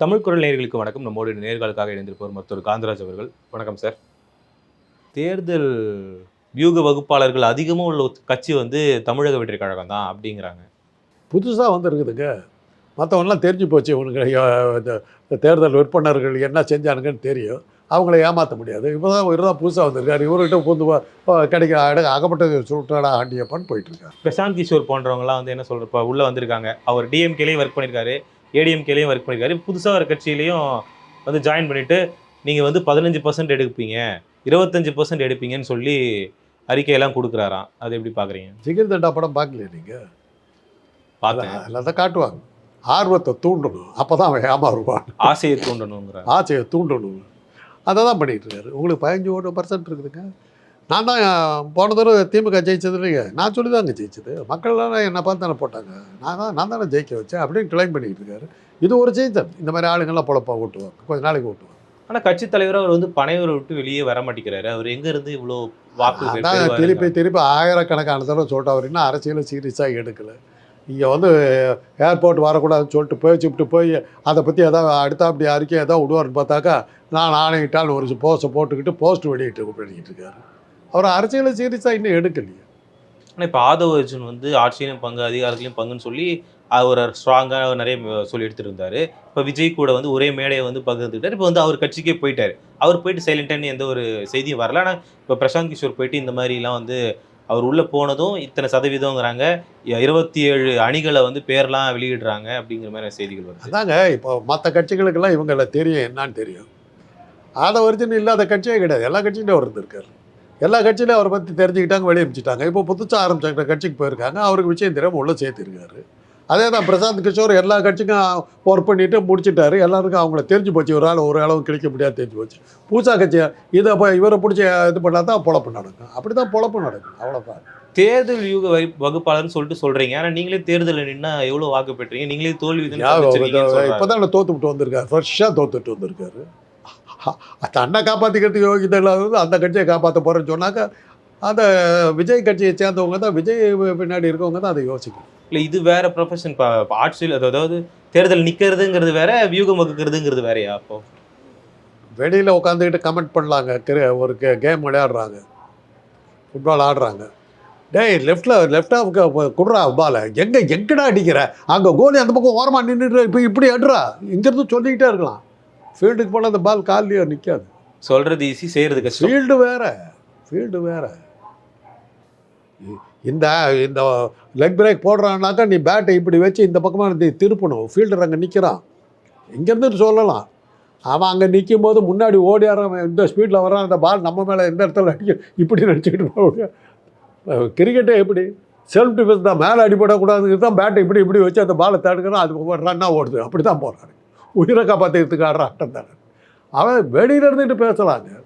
தமிழ் குரல் நேயர்களுக்கு வணக்கம். நம்மோடு நேர்களுக்காக இணைந்திருப்பவர் மருத்துவர் காந்தராஜ் அவர்கள். வணக்கம் சார். தேர்தல் வியூக வகுப்பாளர்கள் அதிகமாக உள்ள கட்சி வந்து தமிழக வெற்றி கழகம் தான் அப்படிங்கிறாங்க. புதுசாக வந்துருக்குதுங்க. மற்றவங்களாம் தெரிஞ்சு போச்சு இந்த தேர்தல் விற்பனர்கள் என்ன செஞ்சானுங்கன்னு தெரியும். அவங்கள ஏமாற்ற முடியாது. இப்போ தான் இவர் தான் புதுசாக வந்திருக்காரு. இவர்கிட்ட புது கிடைக்க அட அகப்பட்டது சுருட்டாடா ஆண்டியப்பான்னு போயிட்டுருக்காரு பிரசாந்த் கிஷோர் போன்றவங்கலாம் வந்து என்ன சொல்ற இப்போ உள்ள வந்திருக்காங்க. அவர் டிஎம்கேலையும் ஒர்க் பண்ணியிருக்காரு ஏடிஎம்கேலையும் ஒர்க் பண்ணியிருக்காரு புதுசாக ஒரு கட்சியிலையும் வந்து ஜாயின் பண்ணிட்டு நீங்கள் வந்து பதினஞ்சு பர்சன்ட் எடுப்பீங்க இருபத்தஞ்சு பர்சன்ட் எடுப்பீங்கன்னு சொல்லி அறிக்கையெல்லாம் கொடுக்குறாராம். அது எப்படி பார்க்குறீங்க ஜிகிர் தண்டா படம் பார்க்கலையே நீங்கள் பார்த்தேன் அதில் தான் காட்டுவாங்க. ஆர்வத்தை தூண்டணும். அப்போ தான் அவன் ஏமாறுவான். ஆசையை தூண்டணுங்கிற ஆசையை தூண்டணும். அதை தான் பண்ணிகிட்டு இருக்காரு. உங்களுக்கு பதினஞ்சு பர்சன்ட் இருக்குதுங்க. நான் தான் போன தடவை திமுக ஜெயிச்சது இல்லைங்க. நான் சொல்லி தாங்க ஜெயிச்சது. மக்கள்லாம் என்னை பார்த்து தானே போட்டாங்க. நான் தான் நான் தானே ஜெயிக்க வச்சேன் அப்படின்னு கிளைம் பண்ணிக்கிட்டு இருக்காரு. இது ஒரு ஜெயித்தன் இந்த மாதிரி ஆளுங்கள்லாம் பொழப்பா ஓட்டுவாங்க. கொஞ்ச நாளைக்கு ஓட்டுவாங்க. ஆனால் கட்சி தலைவர் அவர் வந்து பனையூரை விட்டு வெளியே வர மாட்டேங்கிறாரு. அவர் எங்க இருந்து இவ்வளோ வாக்கு? திருப்பி திருப்பி ஆயிரக்கணக்கான தடவை சொல்லிட்டு அவர் இன்னும் அரசியலும் சீரியஸாக எடுக்கலை. இங்கே வந்து ஏர்போர்ட் வரக்கூடாதுன்னு சொல்லிட்டு பேச்சுவிட்டு போய் அதை பற்றி ஏதாவது அடுத்த அப்படி அறிக்கை ஏதாவது விடுவார்னு பார்த்தாக்கா நான் ஆணையிட்டால் ஒரு போஸ்ட்டை போட்டுக்கிட்டு போஸ்ட் வெளியிட்டு பண்ணிக்கிட்டு இருக்காரு. அவர் அரசியலும் சீரியஸாக இன்னும் எடுக்கலையே. ஆனால் இப்போ ஆதவ அர்ஜுன் வந்து ஆட்சியிலும் பங்கு அதிகாரத்திலையும் பங்குன்னு சொல்லி அவர் ஸ்ட்ராங்காக நிறைய சொல்லி எடுத்துட்டு இருந்தாரு இப்போ விஜய் கூட வந்து ஒரே மேடையை வந்து பகிர்ந்துக்கிட்டார். இப்போ வந்து அவர் கட்சிக்கே போயிட்டார். அவர் போயிட்டு சைலண்டான எந்த ஒரு செய்தியும் வரல. ஆனால் இப்போ பிரசாந்த் கிஷோர் போயிட்டு இந்த மாதிரிலாம் வந்து அவர் உள்ளே போனதும் இத்தனை சதவீதங்கிறாங்க இருபத்தி ஏழு அணிகளை வந்து பேர்லாம் வெளியிடுறாங்க அப்படிங்கிற மாதிரி செய்திகள் வருது. அதாங்க இப்போ மற்ற கட்சிகளுக்கெல்லாம் இவங்கள தெரியும் என்னன்னு தெரியும். ஆத ஒரிஜினல் இல்லாத கட்சியே கிடையாது. எல்லா கட்சியிலும் அவர் இருந்திருக்காரு. எல்லா கட்சியிலும் அவரை பற்றி தெரிஞ்சுக்கிட்டாங்க வெளியே அனுப்பிச்சிட்டாங்க. இப்போ புதுசாக ஆரம்பிச்சாங்க கட்சிக்கு போயிருக்காங்க. அவருக்கு விஷயம் தெரியாமல் உள்ளே சேர்த்திருக்காரு. அதே தான் பிரசாந்த் கிஷோர் எல்லா கட்சிக்கும் ஒர்க் பண்ணிட்டு முடிச்சிட்டாரு. எல்லாருக்கும் அவங்கள தெரிஞ்சு போச்சு. ஒரு ஆள் ஒரு அளவு கிடைக்க முடியாது தெரிஞ்சு போச்சு. பூசா கட்சி இதை இப்போ இவரை பிடிச்சி இது பண்ணால் தான் பொழப்பு நடக்கும். அப்படி தான் பொழப்பு நடக்கும். அவ்வளோதான் தேர்தல் யூக வகை- வகுப்பாளர்னு சொல்லிட்டு சொல்றீங்க. ஆனால் நீங்களே தேர்தலில் நின்னா எவ்வளோ வாக்கு பெற்றீங்க? நீங்களே தோல்வி இப்போ தான் தோத்துவிட்டு வந்திருக்காரு. ஃப்ரெஷ்ஷாக தோத்துட்டு வந்திருக்காரு. அண்ணா காப்பாற்றிக்கிறதுக்கு யோகிதை இல்லாதது அந்த கட்சியை காப்பாற்ற போகிறேன்னு சொன்னாக்கா அந்த விஜய் கட்சியை சேர்ந்தவங்க தான் விஜய் பின்னாடி இருக்கவங்க தான் அதை யோசிக்கணும். இல்லை இது வேற ப்ரொஃபஷன் ஆட்சியில் அதாவது தேர்தல் நிற்கிறதுங்கிறது வேற வியூகம் வகுக்கிறதுங்கிறது வேறயா அப்போ? வெளியில் உட்காந்துக்கிட்டு கமெண்ட் பண்ணலாங்க. ஒரு கேம் விளையாடுறாங்க. ஃபுட்பால் ஆடுறாங்க. டேய் லெஃப்டில் லெஃப்ட் ஆஃப்க்கு குடுறா பால எங்கே எங்கடா அடிக்கிற? அங்கே கோலி அந்த பக்கம் ஓரமாக நின்றுட்டு இப்போ இப்படி அடுறா. இங்கேருந்து சொல்லிக்கிட்டே இருக்கலாம். ஃபீல்டுக்கு போனால் அந்த பால் கால்லையோ நிற்காது சொல்றது ஈஸி செய்யறது கஷ்டம். ஃபீல்டு வேற. ஃபீல்டு வேற. இந்த இந்த லெக் பிரேக் போடுறான்னாக்கா நீ பேட்டை இப்படி வச்சு இந்த பக்கமாக நீ திருப்பணும். ஃபீல்டர் அங்கே நிற்கிறான் இங்கேருந்து சொல்லலாம். அவன் அங்கே நிற்கும் போது முன்னாடி ஓடியாரவன் இந்த ஸ்பீடில் வரான் அந்த பால் நம்ம மேலே எந்த இடத்துல அடிக்க இப்படி நினச்சிக்கிட்டு கிரிக்கெட்டே எப்படி? செல்ஃப் டிஃபென்ஸ் தான். மேலே அடிபடக்கூடாதுங்கிறது தான் பேட்டை இப்படி இப்படி வச்சு அந்த பாலை தடுக்கிறான். அது ரன்னாக ஓடுது. அப்படி தான் போகிறான் உயிரை காப்பாற்றிக்கிறதுக்கு ஆடுற ஆட்டம் தானே. அவன் வெளியில இருந்துட்டு பேசலாங்க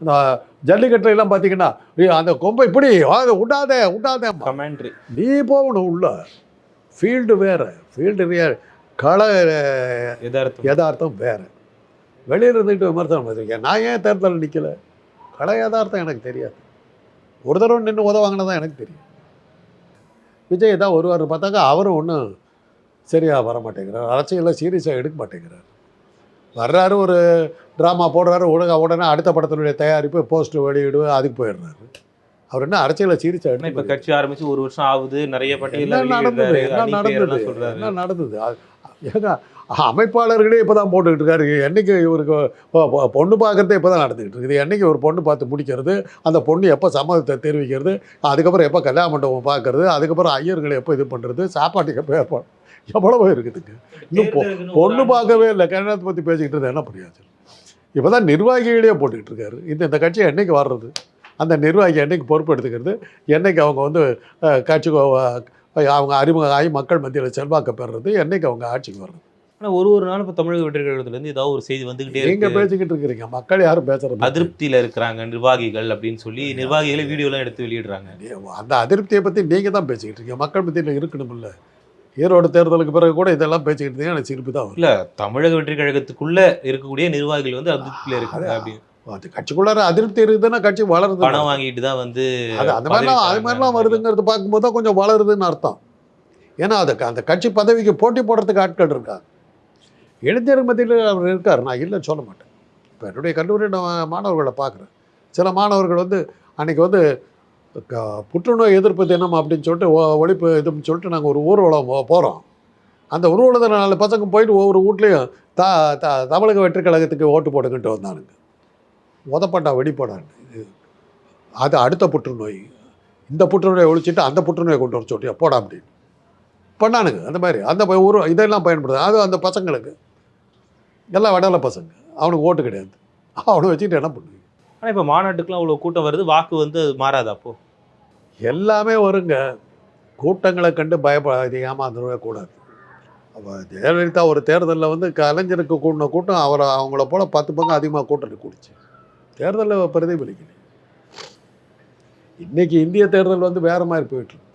இந்த ஜல்லிக்கட்டுல எல்லாம் பார்த்தீங்கன்னா "ஏய், அந்த கொம்பை இப்படி அதை விடாதே விடாதே கமெண்ட்ரி. நீ போகணும் உள்ள. ஃபீல்டு வேற. ஃபீல்டு வேற கள எதார்த்தம். யதார்த்தம் வேற. வெளியில இருந்துட்டு விமர்சனம் பண்ணிருக்கேன். நான் ஏன் தேர்தலில் நிற்கல கள யதார்த்தம் எனக்கு தெரியாது. ஒரு தடவை நின்று உதவாங்கினதான் தான் எனக்கு தெரியும். விஜய் தான் வருவார் பார்த்தாங்க அவரும் ஒன்றும் சரியாக வர மாட்டேங்கிறார் அரசியலில் சீரியஸாக எடுக்க மாட்டேங்கிறார். வர்றாரு ஒரு ட்ராமா போடுறாரு உடனே உடனே அடுத்த படத்தினுடைய தயாரிப்பு போஸ்டர் வெளியிடு அதுக்கு போயிடுறாரு. அவர் என்ன அரசியலில் சீரியஸாக ஆனா இப்ப கட்சி ஆரம்பிச்சு ஒரு வருஷம் ஆகுது நிறைய பட்டியல் நடந்தது? என்ன நடந்தது? என்ன நடந்தது? ஏங்க அமைப்பாளர்களே இப்போ தான் போட்டுக்கிட்டு இருக்காரு. என்னைக்கு இவருக்கு பொண்ணு பார்க்கறதே இப்போ தான் நடந்துக்கிட்டு இருக்குது என்னைக்கு ஒரு பொண்ணு பார்த்து முடிக்கிறது? அந்த பொண்ணு எப்போ சம்மதத்தை தெரிவிக்கிறது? அதுக்கப்புறம் எப்போ கல்யாண மண்டபம் பார்க்கறது? அதுக்கப்புறம் ஐயர்களை எப்போ இது பண்ணுறது சாப்பாட்டுக்கு எப்போ ஏற்பாடு எவ்வளவோ இருக்குதுங்க. இன்னும் பொ- பொண்ணு பார்க்கவே இல்லை. கல்யாணத்தை பற்றி பேசிக்கிட்டு இருந்தா என்ன பிரயோஜனம் இப்போ தான் நிர்வாகிகளே போட்டுக்கிட்டு இருக்காரு. இந்த இந்த கட்சி என்னைக்கு வர்றது? அந்த நிர்வாகி என்னைக்கு பொறுப்பு எடுத்துக்கிறது? என்னைக்கு அவங்க வந்து கட்சிக்கு அஹ், அவங்க அறிமுக ஆகி மக்கள் மத்தியில் செல்வாக்க பெறுறது? என்னைக்கு அவங்க ஆட்சிக்கு வர்றது? ஆனா ஒரு ஒரு நாள் இப்ப தமிழக வெற்றி கழகத்துல இருந்து ஏதாவது ஒரு செய்தி வந்துகிட்டே நீங்க இருக்கு. பேசிக்கிட்டு இருக்கிறீங்க. மக்கள் யாரும் பேசுறது அதிருப்தியில இருக்கிறாங்க நிர்வாகிகள் அப்படின்னு சொல்லி நிர்வாகிகளே வீடியோ எல்லாம் எடுத்து வெளியிடுறாங்க. அந்த அதிருப்தியை பற்றி நீங்கள் தான் பேசிக்கிட்டு இருக்கீங்க. மக்கள் மத்தியில் இருக்கணும்ல ஈரோடு தேர்தலுக்கு பிறகு கூட இதெல்லாம் இருந்தீங்க எனக்கு சிரிப்பு தான் இல்ல தமிழக வெற்றி கழகத்துக்குள்ள இருக்கக்கூடிய நிர்வாகிகள் வந்து அதிருப்தியில இருக்காங்க அப்படின்னு அது. கட்சிக்குள்ளார அதிருப்தி இருக்குதுன்னா கட்சி வளருது பணம் வாங்கிட்டு தான் வந்து அது அந்த மாதிரிலாம் அது மாதிரிலாம் வருதுங்கிறது பார்க்கும்போது தான் கொஞ்சம் வளருதுன்னு அர்த்தம். ஏன்னா அதுக்கு அந்த கட்சி பதவிக்கு போட்டி போடுறதுக்கு ஆட்கள் இருக்காங்க இளைஞர் மத்தியில் அவர் இருக்கார். நான் இல்லைன்னு சொல்ல மாட்டேன். இப்போ என்னுடைய கல்லூரி நான் மாணவர்களை பார்க்குறேன். சில மாணவர்கள் வந்து அன்றைக்கி வந்து புற்றுநோய் எதிர்ப்பு தினம் அப்படின்னு சொல்லிட்டு ஒழிப்பு இதுன்னு சொல்லிட்டு நாங்கள் ஒரு ஊர்வலம் போகிறோம் அந்த ஊர்வலத்தில் நாலு பசங்க போயிட்டு ஒவ்வொரு வீட்லேயும் த த தமிழக வெற்றி கழகத்துக்கு ஓட்டு போட்டுக்கிட்டு வந்தானுங்க. உதப்பட்டா வெடிப்படான்னு அது அடுத்த புற்றுநோய். இந்த புற்றுநோயை ஒழிச்சிட்டு அந்த புற்றுநோயை கொண்டு வர சொல்லியா? போடா அப்படின்னு. பண்ணானுங்க. அந்த மாதிரி. அந்த ஒரு இதெல்லாம் பயன்படுது. அது அந்த பசங்களுக்கு. எல்லாம் வடல பசங்க. அவனுக்கு ஓட்டு கிடையாது. அவனை வச்சுக்கிட்டு என்ன பண்ணுங்க ஆனால் இப்போ மாநாட்டுக்குலாம் அவ்வளோ கூட்டம் வருது வாக்கு வந்து அது மாறாதா அப்போ? எல்லாமே வருங்க. கூட்டங்களை கண்டு பயப்பட ஏமாந்துடவே கூடாது. அப்போ ஜெயலலிதா ஒரு தேர்தலில் வந்து கலைஞருக்கு கூட்டின கூட்டம் அவரை அவங்கள போல் பத்து பங்கு அதிகமாக கூட்டணி கூடிச்சு. தேர்தலில் பிரதிபலிக்கணும் இன்றைக்கி இந்திய தேர்தல் வந்து வேறு மாதிரி போயிட்டுருக்கு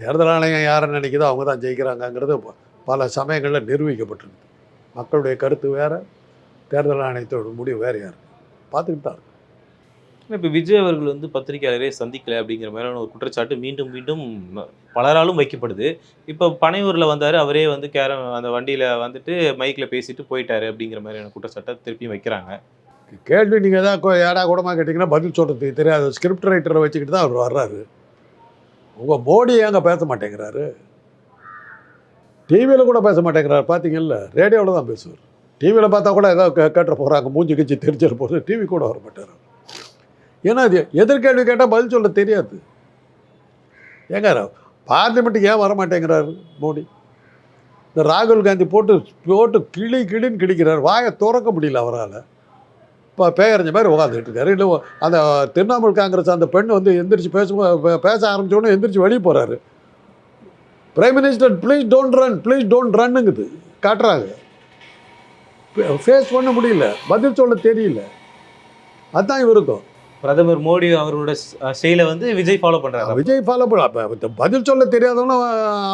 தேர்தல் ஆணையம் யாரை நினைக்குதோ அவங்க தான் ஜெயிக்கிறாங்கங்கிறது ப- பல சமயங்களில் நிரூபிக்கப்பட்டிருக்கு. மக்களுடைய கருத்து வேற தேர்தல் ஆணையத்தோட முடிவு வேறு இருக்கு பார்த்துக்கிட்டு தான் இருக்கு. இப்ப விஜய் அவர்கள் வந்து பத்திரிகையாளரே சந்திக்கல அப்படிங்கிற மாதிரியான ஒரு குற்றச்சாட்டு மீண்டும் மீண்டும் பலராலும் வைக்கப்படுது. இப்போ பனையூர்ல வந்தாரு அவரே வந்து கேர அந்த வண்டியில வந்துட்டு மைக்ல பேசிட்டு போயிட்டாரு அப்படிங்கிற மாதிரியான குற்றச்சாட்டை திருப்பியும் வைக்கிறாங்க. கேள்வி நீங்கள் தான் ஏடா கூடமாக கேட்டிங்கன்னா பதில் சொல்கிறதுக்கு தெரியாது. ஸ்கிரிப்ட் ரைட்டரை வச்சுக்கிட்டு தான் அவர் வர்றாரு. உங்கள் மோடி ஏங்க பேச மாட்டேங்கிறாரு? டிவியில் கூட பேச மாட்டேங்கிறாரு. பார்த்தீங்கல்ல ரேடியோவில் தான் பேசுவார். டிவியில் பார்த்தா கூட ஏதோ கேட்டுற போகிறாங்க மூஞ்சி கிச்சி தெரிஞ்சிட போகிறது டிவி கூட வர மாட்டார். ஏன்னா அது எதிர்கேள்வி கேட்டால் பதில் சொல்ல தெரியாது. ஏங்க பார்லிமெண்ட்டுக்கு ஏன் வர மாட்டேங்கிறாரு மோடி? இந்த ராகுல் காந்தி போட்டு போட்டு கிளி கிளின்னு கிழிக்கிறார் வாயை திறக்க முடியல அவரால். இப்போ பேயறிஞ்ச மாதிரி உட்காந்துட்டு இருக்காரு. இல்லை அந்த திரிணாமுல் காங்கிரஸ் அந்த பெண் வந்து எந்திரிச்சு பேச பேச ஆரம்பிச்சோடனே எந்திரிச்சு வெளியே போகிறாரு prime minister please don't run please don't ரன்னுங்குது காட்டுறாங்க. ஃபேஸ் பண்ண முடியல. பதில் சொல்ல தெரியல. அதுதான் இவருக்கும். பிரதமர் மோடி அவரோட செயலை வந்து விஜய் ஃபாலோ பண்றாரு. விஜய் ஃபாலோ பண்ண பதில் சொல்ல தெரியாதவங்க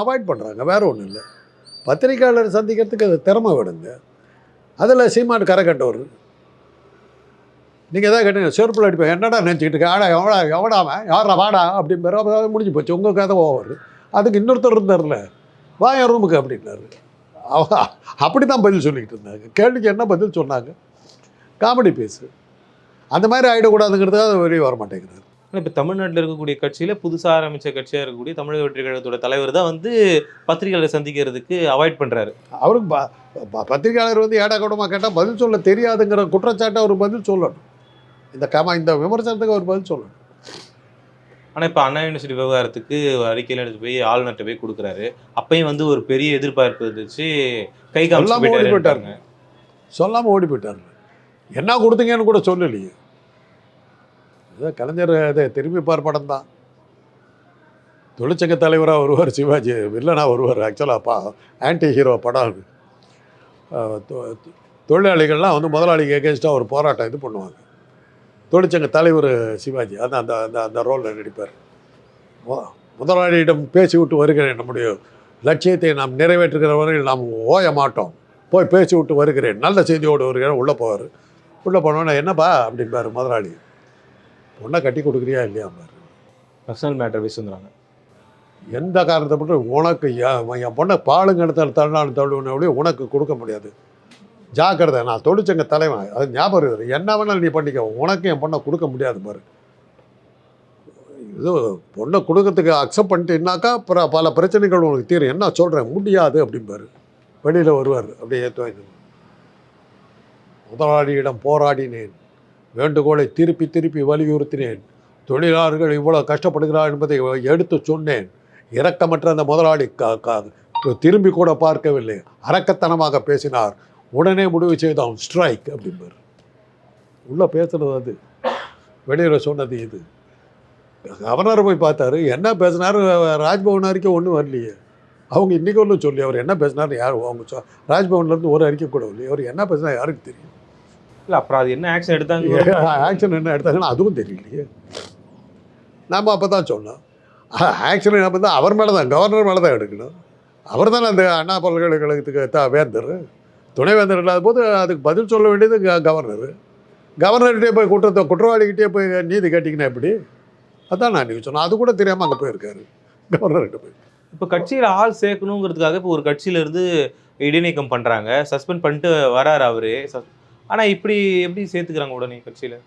அவாய்ட் பண்ணுறாங்க வேற ஒன்றும் இல்லை. பத்திரிக்கையாளர் சந்திக்கிறதுக்கு அது திறமை விடுங்க அதில் சீமான் கரை கட்டவர் நீங்கள் எதாவது கேட்டீங்க செருப்பில் அடிப்பேன் என்னடா நினச்சிக்கிட்டு ஆடா எவடா எவடாம யாரா வாடா? அப்படிங்கிற அப்போ முடிஞ்சு போச்சு. உங்கள் கதை ஓவர். அதுக்கு இன்னொருத்தர் இருந்தார்ல. வா என் ரூமுக்கு அப்படின்னாரு. அவ அப்படி தான் பதில் சொல்லிக்கிட்டு இருந்தாங்க. கேள்விக்கு என்ன பதில் சொன்னாங்க? காமெடி பேசு. அந்த மாதிரி ஆகிடக்கூடாதுங்கிறதுக்காக வெளியே வர மாட்டேங்கிறாரு ஆனா இப்ப தமிழ்நாட்டுல இருக்கக்கூடிய கட்சியில புதுசா ஆரம்பிச்ச கட்சியா இருக்கக்கூடிய தமிழக வெற்றி கழகத்தோட தலைவர் தான் வந்து பத்திரிகையாளரை சந்திக்கிறதுக்கு அவாய்ட் பண்றாரு. அவருக்கு ப- ப- பத்திரிக்கையாளர் வந்து ஏடா கூடமாக கேட்டால் பதில் சொல்ல தெரியாதுங்கிற குற்றச்சாட்டை அவர் பதில் சொல்லணும். இந்த கமா இந்த விமர்சனத்துக்கு அவர் பதில் சொல்லணும். ஆனா இப்ப அண்ணா யூனிவர்சிட்டி விவகாரத்துக்கு அறிக்கையில எடுத்து போய் ஆளுநர்கிட்ட போய் கொடுக்குறாரு. அப்பயும் வந்து ஒரு பெரிய எதிர்பார்ப்பு இருந்துச்சு. கை காமிச்சு ஓடி போயிட்டாரு. சொல்லாமல் ஓடி போயிட்டார். என்ன கொடுத்தீங்கன்னு கூட சொல்லலையே. ஏதோ கலைஞர் இதை திரும்பி பார் படம் தான். தொழிற்சங்க தலைவராக வருவார் சிவாஜி வில்லனாக வருவார் ஆக்சுவலாக பா ஆன்டி ஹீரோ படம் அது. தொழிலாளிகள்லாம் வந்து முதலாளிக்கு எகேன்ஸ்டாக ஒரு போராட்டம் இது பண்ணுவாங்க. தொழிற்சங்க தலைவர் சிவாஜி அந்த அந்த அந்த அந்த ரோலில் நடிப்பார். முதலாளியிடம் பேசி விட்டு வருகிறேன். நம்முடைய லட்சியத்தை நாம் நிறைவேற்றுகிற வரையில் நாம் ஓய மாட்டோம். போய் பேசி விட்டு வருகிறேன். நல்ல செய்தியோடு வருகிறேன். உள்ளே போவார். உள்ளே போனோன்னே என்னப்பா? அப்படிம்பாரு முதலாளி. பொண்ணை கட்டி கொடுக்குறியா இல்லையாம்பாரு பர்சனல் மேட்டர் பேசுறாங்க எந்த காரணத்தை மட்டும் உனக்கு என் பொண்ணை பாலுங்கடத்தால் தள்ளாலும் தள்ளுவனே உனக்கு கொடுக்க முடியாது. ஜாக்கிரதை நான் தொழிற்சங்க தலைவன். அது ஞாபகம் இருக்குது. என்ன வேணாலும் நீ பண்ணிக்க. உனக்கு என் பொண்ணை கொடுக்க முடியாது பாரு. இது பொண்ணை கொடுக்கறதுக்கு அக்செப்ட் பண்ணிட்டீங்கன்னாக்கா அப்புறம் பல பிரச்சனைகள் உனக்கு தீரும். என்ன சொல்கிறேன் முடியாது அப்படிம்பாரு வெளியில் வருவார். அப்படியே ஏற்றுவாங்க முதலாளியிடம் போராடினேன். வேண்டுகோளை திருப்பி திருப்பி வலியுறுத்தினேன். தொழிலாளர்கள் இவ்வளோ கஷ்டப்படுகிறார் என்பதை எடுத்து சொன்னேன். இரக்கமற்ற அந்த முதலாளி திரும்பி கூட பார்க்கவில்லை. அரக்கத்தனமாக பேசினார். உடனே முடிவு செய்தோம் ஸ்ட்ரைக் அப்படிம்பார். உள்ளே பேசுனது அது. வெளியில் சொன்னது இது. கவர்னர் போய் பார்த்தாரு. என்ன பேசினாரு? ராஜ்பவன் அறிக்கை ஒன்றும் வரலையே. அவங்க இன்றைக்கி ஒன்றும் சொல்லி அவர் என்ன பேசினார் யார் அவங்க சொ ராஜ்பவன்லேருந்து ஒரு அறிக்கை கூட இல்லையே அவர் என்ன பேசினா யாருக்கு தெரியும்? இல்ல அப்புறம் அது என்ன ஆக்ஷன் எடுத்தாங்க ஆக்ஷன் என்ன எடுத்தாங்கன்னு அதுவும் தெரியலையே. நாம் அப்போ தான் சொன்னோம் ஆக்ஷன் என்ன பண்ணால் அவர் மேலே தான் கவர்னர் மேலே தான் எடுக்கணும். அவர் தானே அந்த அண்ணா பல்கலைக்கழகத்துக்கு த வேந்தர். துணைவேந்தர் இல்லாத போது அதுக்கு பதில் சொல்ல வேண்டியது க- கவர்னர் கவர்னர்கிட்டே போய் குற்றத்தை குற்றவாளிகிட்டே போய் நீதி கேட்டிங்கன்னா எப்படி? அதான் நான் நீங்கள் சொன்னேன் அது கூட தெரியாமல் அங்கே போயிருக்காரு. கவர்னர்கிட்ட போய். இப்போ கட்சியில் ஆள் சேர்க்கணுங்கிறதுக்காக இப்போ ஒரு கட்சியில இருந்து இடைநீக்கம் பண்றாங்க. சஸ்பெண்ட் பண்ணிட்டு வராரு அவரு. சஸ்- ஆனா இப்படி எப்படி சேர்த்துக்கிறாங்க உடனே கட்சியில?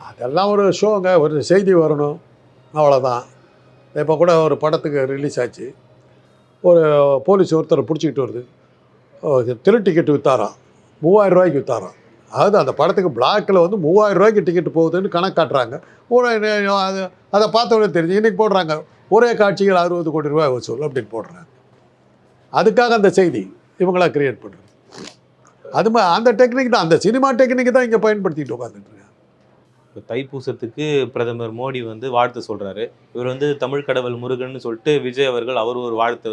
அதெல்லாம் ஒரு ஷோங்க ஒரு செய்தி வரணும். அவ்வளோதான் இப்போ கூட ஒரு படத்துக்கு ரிலீஸ் ஆச்சு. ஒரு போலீஸ் ஒருத்தர் பிடிச்சிக்கிட்டு வருது. திரு டிக்கெட் விற்றாராம் மூவாயிரம் ரூபாய்க்கு விற்றாராம் அதாவது அந்த படத்துக்கு பிளாக்கில் வந்து மூவாயிரம் ரூபாய்க்கு டிக்கெட் போகுதுன்னு கணக்கு காட்டுறாங்க. உடனே அது அதை பார்த்தவொடனே தெரிஞ்சு இன்றைக்கி போடுறாங்க. ஒரே காட்சிகள் அறுபது கோடி ரூபாய் வசூல் அப்படின்னு போடுறாங்க. அதுக்காக அந்த செய்தி இவங்களா கிரியேட் பண்ணுறது அது மாதிரி அந்த டெக்னிக் தான். அந்த சினிமா டெக்னிக் தான் இங்கே பயன்படுத்திட்டு உட்காந்துட்டு இப்போ தைப்பூசத்துக்கு பிரதமர் மோடி வந்து வாழ்த்து சொல்கிறாரு இவர் வந்து தமிழ் கடவுள் முருகன் சொல்லிட்டு விஜய் அவர்கள் அவர் ஒரு வாழ்த்து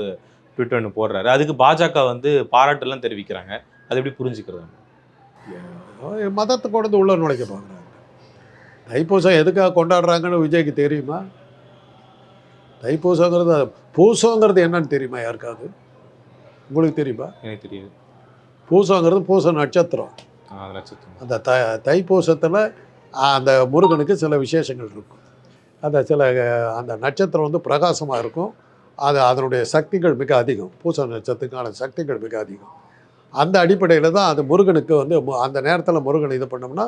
ட்விட்டர் ஒன்று போடுறாரு. அதுக்கு பாஜக வந்து பாராட்டெல்லாம் தெரிவிக்கிறாங்க. அது எப்படி புரிஞ்சுக்கிறது? மதத்தை கொண்டு உள்ள நுழைக்க பார்க்குறாங்க. தைப்பூசம் எதுக்காக கொண்டாடுறாங்கன்னு விஜய்க்கு தெரியுமா? தைப்பூசங்கிறது பூசங்கிறது என்னன்னு தெரியுமா யாருக்காவது? உங்களுக்கு தெரியுமா? எனக்கு தெரியாது. பூசங்கிறது பூச நட்சத்திரம். அந்த த தைப்பூசத்தில் அந்த முருகனுக்கு சில விசேஷங்கள் இருக்கும். அந்த சில அந்த நட்சத்திரம் வந்து பிரகாசமாக இருக்கும். அது அதனுடைய சக்திகள் மிக அதிகம். பூச நட்சத்திரத்துக்கான சக்திகள் மிக அதிகம். அந்த அடிப்படையில் தான் அந்த முருகனுக்கு வந்து அந்த நேரத்தில் முருகனை இது பண்ணோம்னா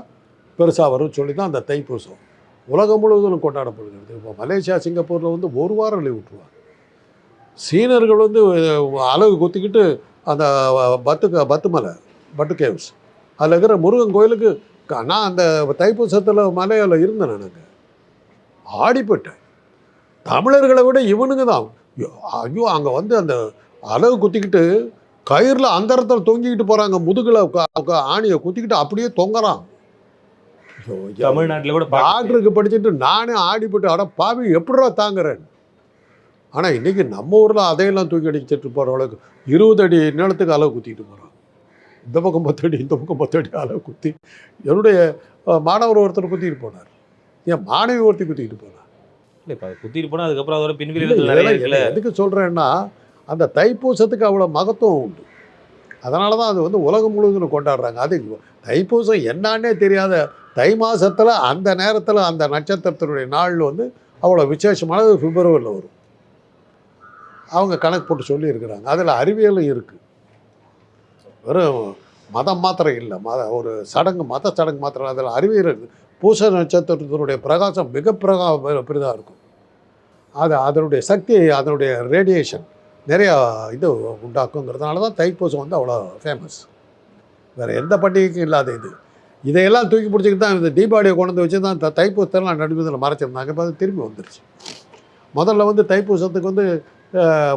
பெருசாக வரும்னு சொல்லி தான் அந்த தைப்பூசம் உலகம் முழுவதும் கொண்டாடப்படுகிறது. இப்போ மலேசியா சிங்கப்பூரில் வந்து ஒரு வாரம் லீவ் விட்டுருவாங்க. சீனர்கள் வந்து அஹ், அலகு குத்திக்கிட்டு அந்த பத்து பத்து மலை பட்டு கேவ்ஸ் அதில் இருக்கிற முருகன் கோயிலுக்கு க- நான் அந்த தைப்பூசத்தில் மலையில் இருந்தேன் எனக்கு ஆடிப்பட்டேன். தமிழர்களை விட இவனுங்க தான் ஐயோ, ஐயோ அங்கே வந்து அந்த அலகு குத்திக்கிட்டு கயிறில் அந்தரத்தில் தொங்கிக்கிட்டு போகிறாங்க முதுகில் ஆணியை குத்திக்கிட்டு அப்படியே தொங்குறான். தமிழ்நாட்டுல கூட டாக்டருக்கு படிச்சுட்டு நானே ஆடிப்பட்டு அட பாவி எப்படிடா தாங்குறேன்? ஆனால் இன்னைக்கு நம்ம ஊரில் அதையெல்லாம் தூக்கி அடிச்சுட்டு போகிற அளவுக்கு இருபது அடி நிலத்துக்கு அளவு குத்திக்கிட்டு போகிறான் இந்த பக்கம் பத்து அடி இந்த பக்கம் பத்து அடி அளவு குத்தி என்னுடைய மாணவர் ஒருத்தர் குத்திட்டு போனார். என் மாணவி ஒருத்தி குத்திக்கிட்டு போனார். இப்ப அது குத்திட்டு போனா அதுக்கப்புறம் அதோட இல்லை, பின்விளைவுகள் நிறைய இருக்குல்ல. எதுக்கு சொல்கிறேன்னா அந்த தைப்பூசத்துக்கு அவ்வளோ மகத்துவம் உண்டு. அதனால தான் அது வந்து உலகம் முழுவதும் கொண்டாடுறாங்க. அது தைப்பூசம் என்னன்னே தெரியாத தை மாசத்துல அந்த நேரத்தில் அந்த நட்சத்திரத்தினுடைய நாள் வந்து அவ்வளோ விசேஷமானது பிப்ரவரியில் வரும். அவங்க கணக்கு போட்டு சொல்லியிருக்கிறாங்க. அதில் அறிவியலும் இருக்குது வெறும் மதம் மாத்திரம் இல்லை. மத ஒரு சடங்கு மத சடங்கு மாத்திரம் அதில் அறிவியல் இருக்குது பூச நட்சத்திரத்தினுடைய பிரகாசம் மிக பிரகா பெரிதாக இருக்கும். அது அதனுடைய சக்தி அதனுடைய ரேடியேஷன் நிறையா இது உண்டாக்குங்கிறதுனால தான் தைப்பூசம் வந்து அவ்வளோ ஃபேமஸ் வேறு எந்த பண்டிகைக்கும் இல்லாத இது. இதையெல்லாம் தூக்கி பிடிச்சிக்கிட்டு தான் இந்த தீபாவளியை கொண்டு வந்து வச்சு தான் த- தைப்பூசத்தெல்லாம் நடுவதில் மறைச்சிருந்தாங்க. இப்போ அது திரும்பி வந்துருச்சு. முதல்ல வந்து தைப்பூசத்துக்கு வந்து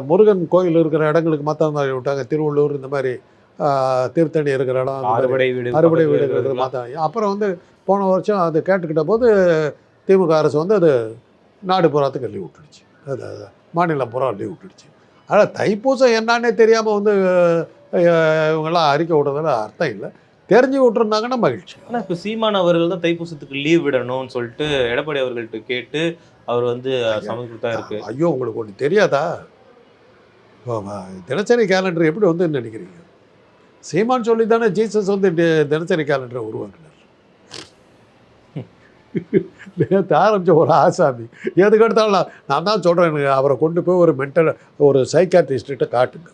முருகன் கோயில் இருக்கிற இடங்களுக்கு மற்ற மாதிரி விட்டாங்க. திருவள்ளூர் இந்த மாதிரி திருத்தணி இருக்கிற இடம் அறுவடை வீடு அறுவடை பக்கத்துல வீடுகள் இருக்கிறதுலாம் மாற்றாங்க அப்புறம் வந்து போன வருஷம் அது கேட்டுக்கிட்ட போது திமுக அரசு வந்து அது நாடு புறாத்துக்கு லீவ் விட்டுடுச்சு. அது மாநிலம் புறா லீவ் விட்டுடுச்சு. ஆனால் தைப்பூசம் என்னன்னே தெரியாமல் வந்து இவங்கெல்லாம் அறிக்கை விடுறதுல அர்த்தம் இல்லை. தெரிஞ்சு விட்டுருந்தாங்கன்னா மகிழ்ச்சி. ஆனா இப்ப சீமான் அவர்கள் தான் தைப்பூசத்துக்கு லீவ் விடணும்னு சொல்லிட்டு எடப்பாடி அவர்கள்ட்ட கேட்டு அவர் வந்து சம்மதி கொடுத்தா இருக்கு ஐயோ உங்களுக்கு ஒன்று தெரியாதா? தினசரி கேலண்டர் எப்படி வந்து நினைக்கிறீங்க? சீமான் சொல்லி தானே ஜீசஸ் வந்து தினசரி கேலண்டரை உருவாக்குனார். நேற்று ஆரம்பிச்ச ஒரு ஆசாமி. எதுக்கு எடுத்தாலும் நான் தான் சொல்கிறேன் எனக்கு அவரை கொண்டு போய் ஒரு மென்டல் ஒரு சைக்காட்ரிஸ்ட்டு காட்டுங்க.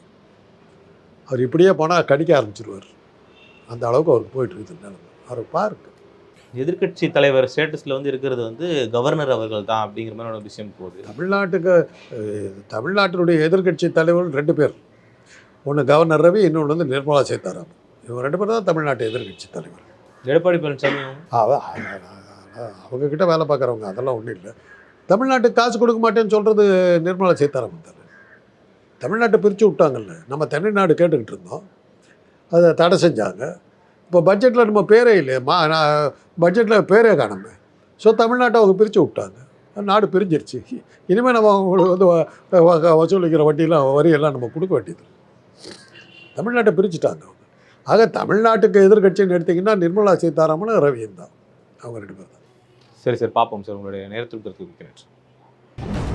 அவர் இப்படியே போனால் கடிக்க ஆரம்பிச்சிருவார். அந்த அளவுக்கு அவருக்கு போயிட்டு இருக்குது நிலைமை. அவர் பாருங்க. எதிர்க்கட்சி தலைவர் ஸ்டேட்டஸ்ல வந்து இருக்கிறது வந்து கவர்னர் அவர்கள் தான் அப்படிங்கிற மாதிரி ஒரு விஷயம் போகுது. தமிழ்நாட்டுக்கு தமிழ்நாட்டினுடைய எதிர்க்கட்சி தலைவர்கள் ரெண்டு பேர். ஒன்று கவர்னர் ரவி இன்னொன்று வந்து நிர்மலா சீதாராமன். இவங்க ரெண்டு பேர் தான் தமிழ்நாட்டு எதிர்க்கட்சி தலைவர். எடப்பாடி பழனிசாமி அவங்கக்கிட்ட வேலை பார்க்குறவங்க அதெல்லாம் ஒன்றும் இல்லை. தமிழ்நாட்டுக்கு காசு கொடுக்க மாட்டேன்னு சொல்கிறது நிர்மலா சீதாராமன் தானே. தமிழ்நாட்டை பிரித்து விட்டாங்கல்ல நம்ம தமிழ்நாடு கேட்டுக்கிட்டு இருந்தோம். அதை தடை செஞ்சாங்க. இப்போ பட்ஜெட்டில் நம்ம பேரே இல்லையே மா நான் பட்ஜெட்டில் பேரே காணுமே. ஸோ தமிழ்நாட்டை அவங்க பிரித்து விட்டாங்க. நாடு பிரிஞ்சிருச்சு. இனிமேல் நம்ம அவங்களுக்கு வந்து வ- வ- வசூலிக்கிற வட்டியெல்லாம் வரியெல்லாம் நம்ம கொடுக்க வேண்டியது தமிழ்நாட்டை பிரிச்சுட்டாங்க அவங்க. ஆக தமிழ்நாட்டுக்கு எதிர்க்கட்சின்னு எடுத்திங்கன்னா நிர்மலா சீதாராமன் ரவியன் தான். அவங்க ரெண்டு பேர் சரி சார் பார்ப்போம் சார். உங்களுடைய நேரத்திற்கு நன்றி.